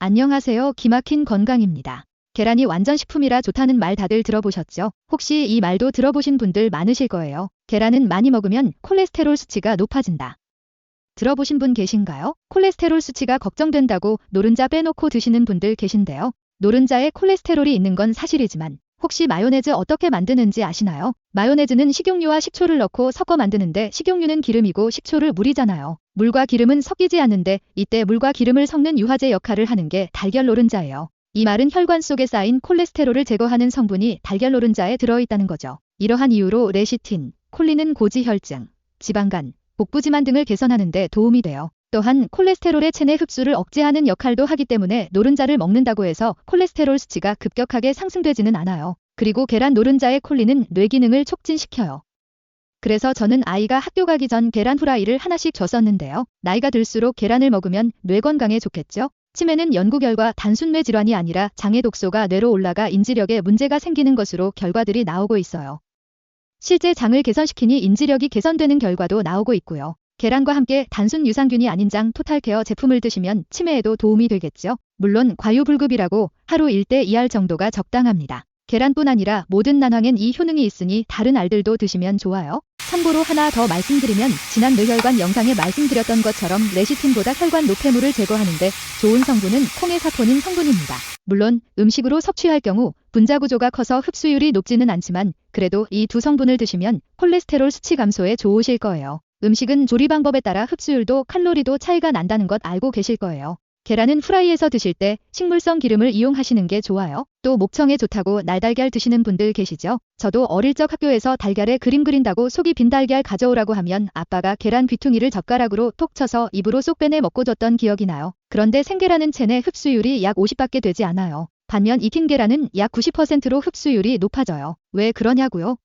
안녕하세요. 기막힌 건강입니다. 계란이 완전 식품이라 좋다는 말 다들 들어보셨죠? 혹시 이 말도 들어보신 분들 많으실 거예요. 계란은 많이 먹으면 콜레스테롤 수치가 높아진다. 들어보신 분 계신가요? 콜레스테롤 수치가 걱정된다고 노른자 빼놓고 드시는 분들 계신데요. 노른자에 콜레스테롤이 있는 건 사실이지만 혹시 마요네즈 어떻게 만드는지 아시나요? 마요네즈는 식용유와 식초를 넣고 섞어 만드는데 식용유는 기름이고 식초를 물이잖아요. 물과 기름은 섞이지 않는데 이때 물과 기름을 섞는 유화제 역할을 하는 게 달걀 노른자예요. 이 말은 혈관 속에 쌓인 콜레스테롤을 제거하는 성분이 달걀 노른자에 들어있다는 거죠. 이러한 이유로 레시틴, 콜린은 고지혈증, 지방간, 복부지만 등을 개선하는 데 도움이 돼요. 또한 콜레스테롤의 체내 흡수를 억제하는 역할도 하기 때문에 노른자를 먹는다고 해서 콜레스테롤 수치가 급격하게 상승되지는 않아요. 그리고 계란 노른자의 콜린은 뇌 기능을 촉진시켜요. 그래서 저는 아이가 학교 가기 전 계란 후라이를 하나씩 줬었는데요. 나이가 들수록 계란을 먹으면 뇌 건강에 좋겠죠? 치매는 연구 결과 단순 뇌 질환이 아니라 장애 독소가 뇌로 올라가 인지력에 문제가 생기는 것으로 결과들이 나오고 있어요. 실제 장을 개선시키니 인지력이 개선되는 결과도 나오고 있고요. 계란과 함께 단순 유산균이 아닌 장 토탈케어 제품을 드시면 치매에도 도움이 되겠죠. 물론 과유불급이라고 하루 1대 2알 정도가 적당합니다. 계란뿐 아니라 모든 난황엔 이 효능이 있으니 다른 알들도 드시면 좋아요. 참고로 하나 더 말씀드리면 지난 뇌혈관 영상에 말씀드렸던 것처럼 레시틴보다 혈관 노폐물을 제거하는데 좋은 성분은 콩의 사포닌 성분입니다. 물론 음식으로 섭취할 경우 분자 구조가 커서 흡수율이 높지는 않지만 그래도 이 두 성분을 드시면 콜레스테롤 수치 감소에 좋으실 거예요. 음식은 조리 방법에 따라 흡수율도 칼로리도 차이가 난다는 것 알고 계실 거예요. 계란은 후라이에서 드실 때 식물성 기름을 이용하시는 게 좋아요. 또 목청에 좋다고 날달걀 드시는 분들 계시죠? 저도 어릴 적 학교에서 달걀에 그림 그린다고 속이 빈 달걀 가져오라고 하면 아빠가 계란 귀퉁이를 젓가락으로 톡 쳐서 입으로 쏙 빼내 먹고 줬던 기억이 나요. 그런데 생계란은 체내 흡수율이 약 50밖에 되지 않아요. 반면 익힌 계란은 약 90%로 흡수율이 높아져요. 왜 그러냐고요?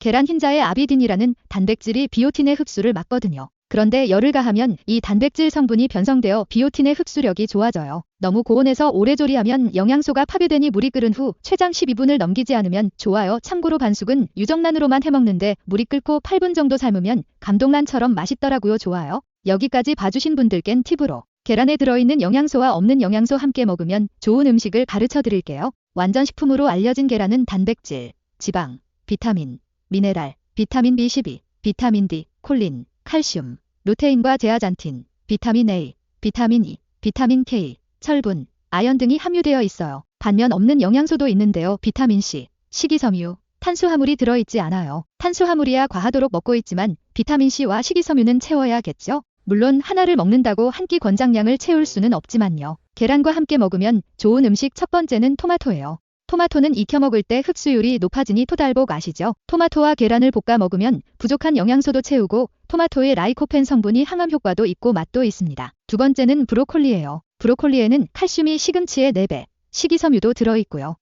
계란 흰자의 아비딘이라는 단백질이 비오틴의 흡수를 막거든요. 그런데 열을 가하면 이 단백질 성분이 변성되어 비오틴의 흡수력이 좋아져요. 너무 고온에서 오래 조리하면 영양소가 파괴되니 물이 끓은 후 최장 12분을 넘기지 않으면 좋아요. 참고로 반숙은 유정란으로만 해먹는데 물이 끓고 8분 정도 삶으면 감동란처럼 맛있더라고요. 좋아요. 여기까지 봐주신 분들겐 팁으로 계란에 들어있는 영양소와 없는 영양소 함께 먹으면 좋은 음식을 가르쳐 드릴게요. 완전 식품으로 알려진 계란은 단백질, 지방, 비타민, 미네랄, 비타민 B12, 비타민 D, 콜린, 칼슘, 루테인과 제아잔틴, 비타민 A, 비타민 E, 비타민 K, 철분, 아연 등이 함유되어 있어요. 반면 없는 영양소도 있는데요. 비타민 C, 식이섬유, 탄수화물이 들어있지 않아요. 탄수화물이야 과하도록 먹고 있지만 비타민 C와 식이섬유는 채워야겠죠? 물론 하나를 먹는다고 한 끼 권장량을 채울 수는 없지만요. 계란과 함께 먹으면 좋은 음식 첫 번째는 토마토예요. 토마토는 익혀 먹을 때 흡수율이 높아지니 토달복 아시죠? 토마토와 계란을 볶아 먹으면 부족한 영양소도 채우고 토마토의 라이코펜 성분이 항암 효과도 있고 맛도 있습니다. 두 번째는 브로콜리예요. 브로콜리에는 칼슘이 시금치의 4배, 식이섬유도 들어있고요.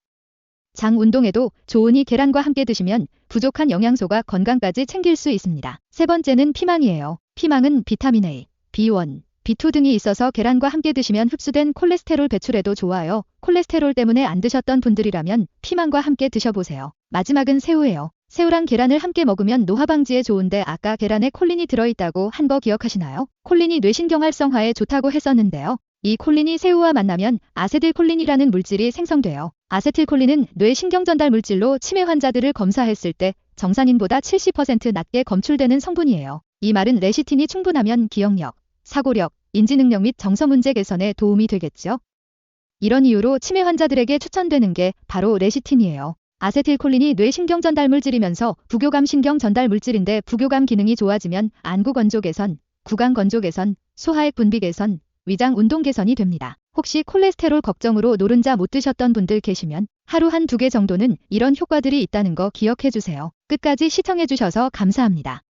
장 운동에도 좋으니 계란과 함께 드시면 부족한 영양소가 건강까지 챙길 수 있습니다. 세 번째는 피망이에요. 피망은 비타민 A, B1, B2 등이 있어서 계란과 함께 드시면 흡수된 콜레스테롤 배출에도 좋아요. 콜레스테롤 때문에 안 드셨던 분들이라면 피망과 함께 드셔보세요. 마지막은 새우예요. 새우랑 계란을 함께 먹으면 노화 방지에 좋은데 아까 계란에 콜린이 들어있다고 한 거 기억하시나요? 콜린이 뇌신경 활성화에 좋다고 했었는데요. 이 콜린이 새우와 만나면 아세틸콜린이라는 물질이 생성돼요. 아세틸콜린은 뇌 신경 전달 물질로 치매 환자들을 검사했을 때 정상인보다 70% 낮게 검출되는 성분이에요. 이 말은 레시틴이 충분하면 기억력, 사고력, 인지능력 및 정서 문제 개선에 도움이 되겠죠. 이런 이유로 치매 환자들에게 추천되는 게 바로 레시틴이에요. 아세틸콜린이 뇌 신경 전달 물질이면서 부교감 신경 전달 물질인데 부교감 기능이 좋아지면 안구 건조 개선, 구강 건조 개선, 소화액 분비 개선, 위장 운동 개선이 됩니다. 혹시 콜레스테롤 걱정으로 노른자 못 드셨던 분들 계시면 하루 한 두 개 정도는 이런 효과들이 있다는 거 기억해 주세요. 끝까지 시청해 주셔서 감사합니다.